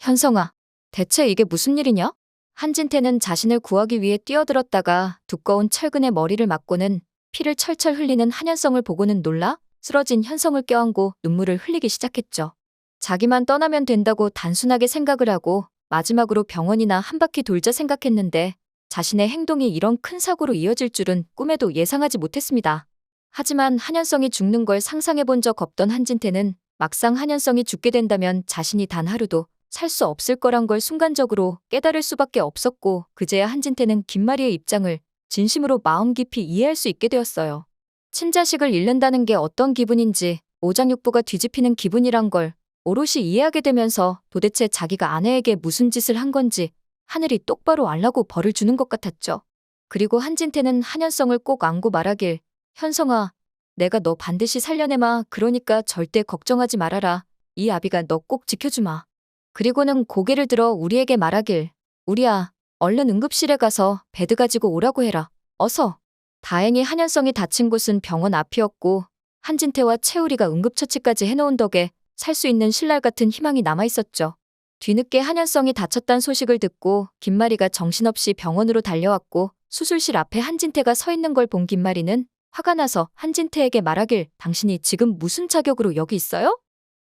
현성아, 대체 이게 무슨 일이냐? 한진태는 자신을 구하기 위해 뛰어들었다가 두꺼운 철근에 머리를 맞고는 피를 철철 흘리는 한현성을 보고는 놀라 쓰러진 현성을 껴안고 눈물을 흘리기 시작했죠. 자기만 떠나면 된다고 단순하게 생각을 하고 마지막으로 병원이나 한 바퀴 돌자 생각했는데 자신의 행동이 이런 큰 사고로 이어질 줄은 꿈에도 예상하지 못했습니다. 하지만 한현성이 죽는 걸 상상해 본 적 없던 한진태는 막상 한현성이 죽게 된다면 자신이 단 하루도 살 수 없을 거란 걸 순간적으로 깨달을 수밖에 없었고 그제야 한진태는 김마리의 입장을 진심으로 마음 깊이 이해할 수 있게 되었어요. 친자식을 잃는다는 게 어떤 기분인지 오장육부가 뒤집히는 기분이란 걸 오롯이 이해하게 되면서 도대체 자기가 아내에게 무슨 짓을 한 건지 하늘이 똑바로 알라고 벌을 주는 것 같았죠. 그리고 한진태는 한현성을 꼭 안고 말하길 현성아 내가 너 반드시 살려내마 그러니까 절대 걱정하지 말아라 이 아비가 너 꼭 지켜주마. 그리고는 고개를 들어 우리에게 말하길 우리야 얼른 응급실에 가서 베드 가지고 오라고 해라. 어서. 다행히 한현성이 다친 곳은 병원 앞이었고 한진태와 채우리가 응급처치까지 해놓은 덕에 살 수 있는 신랄 같은 희망이 남아 있었죠. 뒤늦게 한현성이 다쳤단 소식을 듣고 김마리가 정신없이 병원으로 달려왔고 수술실 앞에 한진태가 서 있는 걸 본 김마리는 화가 나서 한진태에게 말하길 당신이 지금 무슨 자격으로 여기 있어요?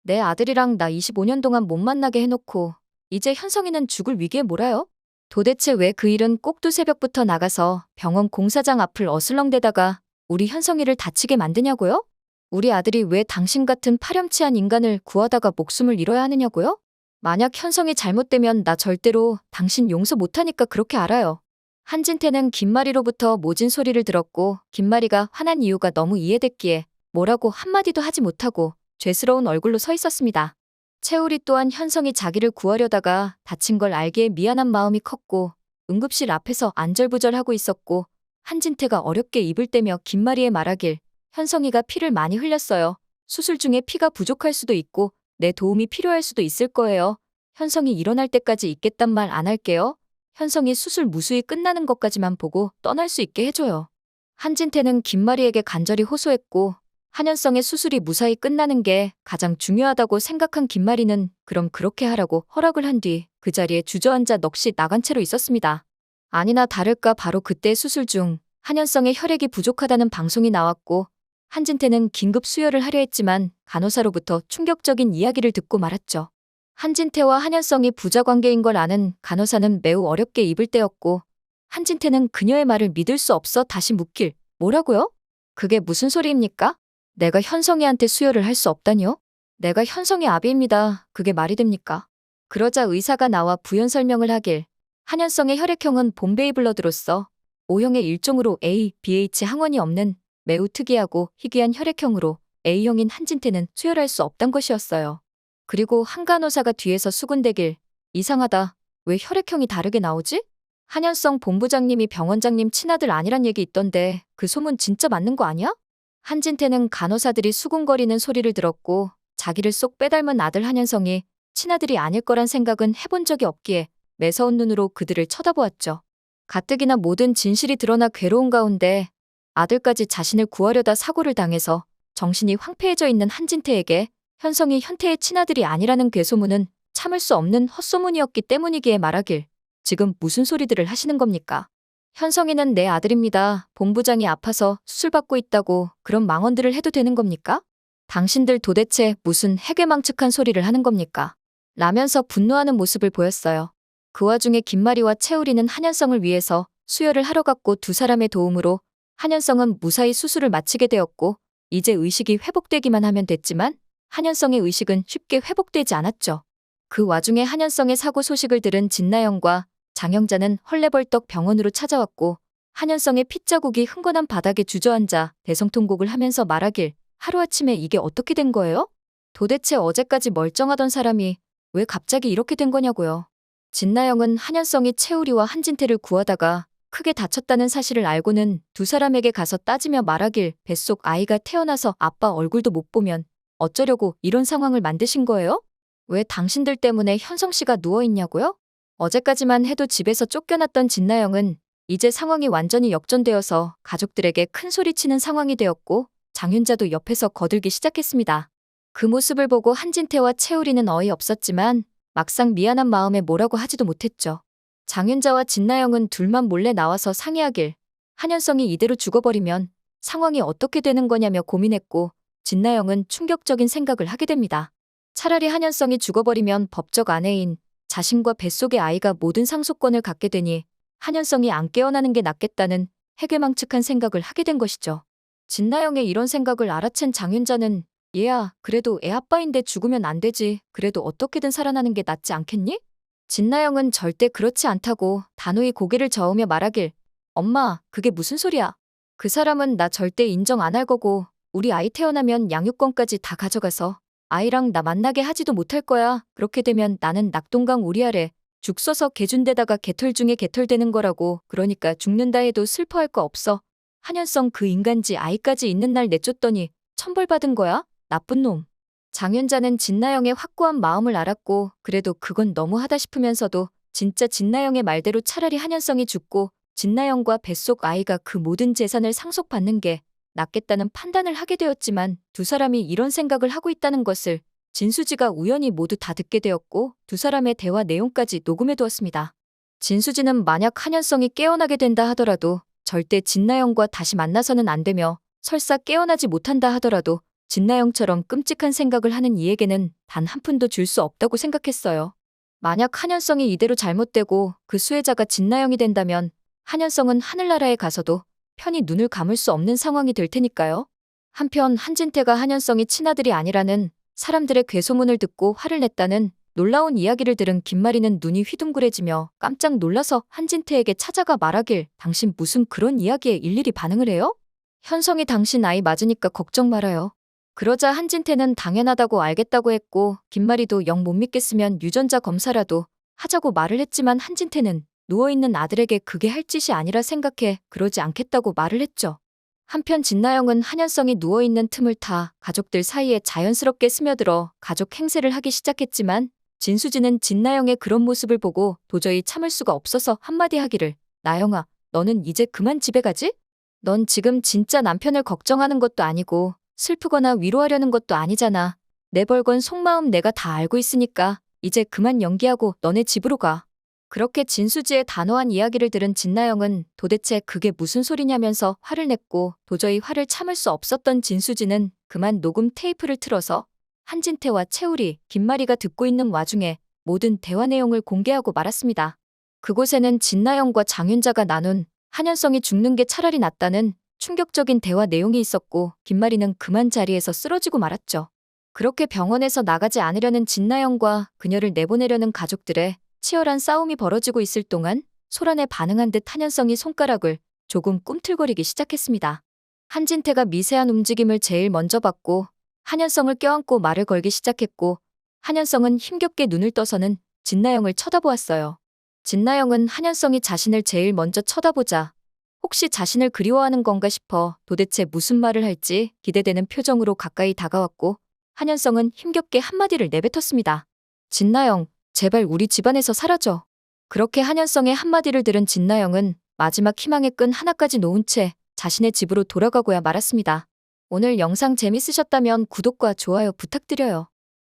내 아들이랑 나 25년 동안 못 만나게 해놓고 이제 현성이는 죽을 위기에 몰아요? 도대체 왜 그 일은 꼭두 새벽부터 나가서 병원 공사장 앞을 어슬렁대다가 우리 현성이를 다치게 만드냐고요? 우리 아들이 왜 당신 같은 파렴치한 인간을 구하다가 목숨을 잃어야 하느냐고요? 만약 현성이 잘못되면 나 절대로 당신 용서 못하니까 그렇게 알아요. 한진태는 김마리로부터 모진 소리를 들었고 김마리가 화난 이유가 너무 이해됐기에 뭐라고 한마디도 하지 못하고 죄스러운 얼굴로 서 있었습니다. 채우리 또한 현성이 자기를 구하려다가 다친 걸 알기에 미안한 마음이 컸고 응급실 앞에서 안절부절하고 있었고 한진태가 어렵게 입을 떼며 김마리에 말하길 현성이가 피를 많이 흘렸어요. 수술 중에 피가 부족할 수도 있고 내 도움이 필요할 수도 있을 거예요. 현성이 일어날 때까지 있겠단 말 안 할게요. 현성이 수술 무수히 끝나는 것까지만 보고 떠날 수 있게 해줘요. 한진태는 김마리에게 간절히 호소했고 한현성의 수술이 무사히 끝나는 게 가장 중요하다고 생각한 김마리는 그럼 그렇게 하라고 허락을 한 뒤 그 자리에 주저앉아 넋이 나간 채로 있었습니다. 아니나 다를까 바로 그때 수술 중 한현성의 혈액이 부족하다는 방송이 나왔고 한진태는 긴급 수혈을 하려 했지만 간호사로부터 충격적인 이야기를 듣고 말았죠. 한진태와 한현성이 부자 관계인 걸 아는 간호사는 매우 어렵게 입을 떼었고 한진태는 그녀의 말을 믿을 수 없어 다시 묻길 뭐라고요? 그게 무슨 소리입니까? 내가 현성이한테 수혈을 할 수 없다니요? 내가 현성이 아비입니다. 그게 말이 됩니까? 그러자 의사가 나와 부연 설명을 하길 한현성의 혈액형은 봄베이 블러드로서 O형의 일종으로 A, BH 항원이 없는 매우 특이하고 희귀한 혈액형으로 A형인 한진태는 수혈할 수 없단 것이었어요. 그리고 한 간호사가 뒤에서 수군대길 이상하다. 왜 혈액형이 다르게 나오지? 한현성 본부장님이 병원장님 친아들 아니란 얘기 있던데 그 소문 진짜 맞는 거 아니야? 한진태는 간호사들이 수군거리는 소리를 들었고 자기를 쏙 빼닮은 아들 한현성이 친아들이 아닐 거란 생각은 해본 적이 없기에 매서운 눈으로 그들을 쳐다보았죠. 가뜩이나 모든 진실이 드러나 괴로운 가운데 아들까지 자신을 구하려다 사고를 당해서 정신이 황폐해져 있는 한진태에게 현성이 현태의 친아들이 아니라는 괴소문은 참을 수 없는 헛소문이었기 때문이기에 말하길 지금 무슨 소리들을 하시는 겁니까? 현성이는 내 아들입니다. 본부장이 아파서 수술받고 있다고 그런 망언들을 해도 되는 겁니까? 당신들 도대체 무슨 해괴망측한 소리를 하는 겁니까? 라면서 분노하는 모습을 보였어요. 그 와중에 김마리와 채우리는 한현성을 위해서 수혈을 하러 갔고 두 사람의 도움으로 한현성은 무사히 수술을 마치게 되었고 이제 의식이 회복되기만 하면 됐지만 한현성의 의식은 쉽게 회복되지 않았죠. 그 와중에 한현성의 사고 소식을 들은 진나영과 장영자는 헐레벌떡 병원으로 찾아왔고 한현성의 핏자국이 흥건한 바닥에 주저앉아 대성통곡을 하면서 말하길 하루아침에 이게 어떻게 된 거예요? 도대체 어제까지 멀쩡하던 사람이 왜 갑자기 이렇게 된 거냐고요. 진나영은 한현성이 채우리와 한진태를 구하다가 크게 다쳤다는 사실을 알고는 두 사람에게 가서 따지며 말하길 뱃속 아이가 태어나서 아빠 얼굴도 못 보면 어쩌려고 이런 상황을 만드신 거예요? 왜 당신들 때문에 현성 씨가 누워 있냐고요? 어제까지만 해도 집에서 쫓겨났던 진나영은 이제 상황이 완전히 역전되어서 가족들에게 큰 소리치는 상황이 되었고 장윤자도 옆에서 거들기 시작했습니다. 그 모습을 보고 한진태와 채우리는 어이없었지만 막상 미안한 마음에 뭐라고 하지도 못했죠. 장윤자와 진나영은 둘만 몰래 나와서 상의하길 한현성이 이대로 죽어버리면 상황이 어떻게 되는 거냐며 고민했고 진나영은 충격적인 생각을 하게 됩니다. 차라리 한현성이 죽어버리면 법적 아내인 자신과 뱃속의 아이가 모든 상속권을 갖게 되니 한현성이 안 깨어나는 게 낫겠다는 해괴망측한 생각을 하게 된 것이죠. 진나영의 이런 생각을 알아챈 장윤자는 얘야, 그래도 애 아빠인데 죽으면 안 되지. 그래도 어떻게든 살아나는 게 낫지 않겠니? 진나영은 절대 그렇지 않다고 단호히 고개를 저으며 말하길 엄마, 그게 무슨 소리야? 그 사람은 나 절대 인정 안 할 거고 우리 아이 태어나면 양육권까지 다 가져가서 아이랑 나 만나게 하지도 못할 거야. 그렇게 되면 나는 낙동강 우리 아래 죽 써서 개준 데다가 개털 중에 개털 되는 거라고. 그러니까 죽는다 해도 슬퍼할 거 없어. 한현성 그 인간지 아이까지 있는 날 내쫓더니 천벌받은 거야? 나쁜 놈. 장윤자는 진나영의 확고한 마음을 알았고 그래도 그건 너무하다 싶으면서도 진짜 진나영의 말대로 차라리 한현성이 죽고 진나영과 뱃속 아이가 그 모든 재산을 상속받는 게 낫겠다는 판단을 하게 되었지만 두 사람이 이런 생각을 하고 있다는 것을 진수지가 우연히 모두 다 듣게 되었고 두 사람의 대화 내용까지 녹음해 두었습니다. 진수지는 만약 한현성이 깨어나게 된다 하더라도 절대 진나영과 다시 만나서는 안 되며 설사 깨어나지 못한다 하더라도 진나영처럼 끔찍한 생각을 하는 이에게는 단 한 푼도 줄 수 없다고 생각했어요. 만약 한현성이 이대로 잘못되고 그 수혜자가 진나영이 된다면 한현성은 하늘나라에 가서도 편히 눈을 감을 수 없는 상황이 될 테니까요. 한편 한진태가 한현성이 친아들이 아니라는 사람들의 괴소문을 듣고 화를 냈다는 놀라운 이야기를 들은 김마리는 눈이 휘둥그레지며 깜짝 놀라서 한진태에게 찾아가 말하길 당신 무슨 그런 이야기에 일일이 반응을 해요? 현성이 당신 아이 맞으니까 걱정 말아요. 그러자 한진태는 당연하다고 알겠다고 했고 김마리도 영 못 믿겠으면 유전자 검사라도 하자고 말을 했지만 한진태는 누워있는 아들에게 그게 할 짓이 아니라 생각해 그러지 않겠다고 말을 했죠. 한편 진나영은 한현성이 누워있는 틈을 타 가족들 사이에 자연스럽게 스며들어 가족 행세를 하기 시작했지만 진수지는 진나영의 그런 모습을 보고 도저히 참을 수가 없어서 한마디 하기를 나영아 너는 이제 그만 집에 가지? 넌 지금 진짜 남편을 걱정하는 것도 아니고 슬프거나 위로하려는 것도 아니잖아. 내 벌건 속마음 내가 다 알고 있으니까 이제 그만 연기하고 너네 집으로 가. 그렇게 진수지의 단호한 이야기를 들은 진나영은 도대체 그게 무슨 소리냐면서 화를 냈고 도저히 화를 참을 수 없었던 진수지는 그만 녹음 테이프를 틀어서 한진태와 채우리, 김마리가 듣고 있는 와중에 모든 대화 내용을 공개하고 말았습니다. 그곳에는 진나영과 장윤자가 나눈 한현성이 죽는 게 차라리 낫다는 충격적인 대화 내용이 있었고 김마리는 그만 자리에서 쓰러지고 말았죠. 그렇게 병원에서 나가지 않으려는 진나영과 그녀를 내보내려는 가족들의 치열한 싸움이 벌어지고 있을 동안 소란에 반응한 듯 한현성이 손가락을 조금 꿈틀거리기 시작했습니다. 한진태가 미세한 움직임을 제일 먼저 봤고 한현성을 껴안고 말을 걸기 시작했고 한현성은 힘겹게 눈을 떠서는 진나영을 쳐다보았어요. 진나영은 한현성이 자신을 제일 먼저 쳐다보자 혹시 자신을 그리워하는 건가 싶어 도대체 무슨 말을 할지 기대되는 표정으로 가까이 다가왔고 한현성은 힘겹게 한마디를 내뱉었습니다. 진나영, 제발 우리 집안에서 사라져. 그렇게 한현성의 한마디를 들은 진나영은 마지막 희망의 끈 하나까지 놓은 채 자신의 집으로 돌아가고야 말았습니다. 오늘 영상 재밌으셨다면 구독과 좋아요 부탁드려요.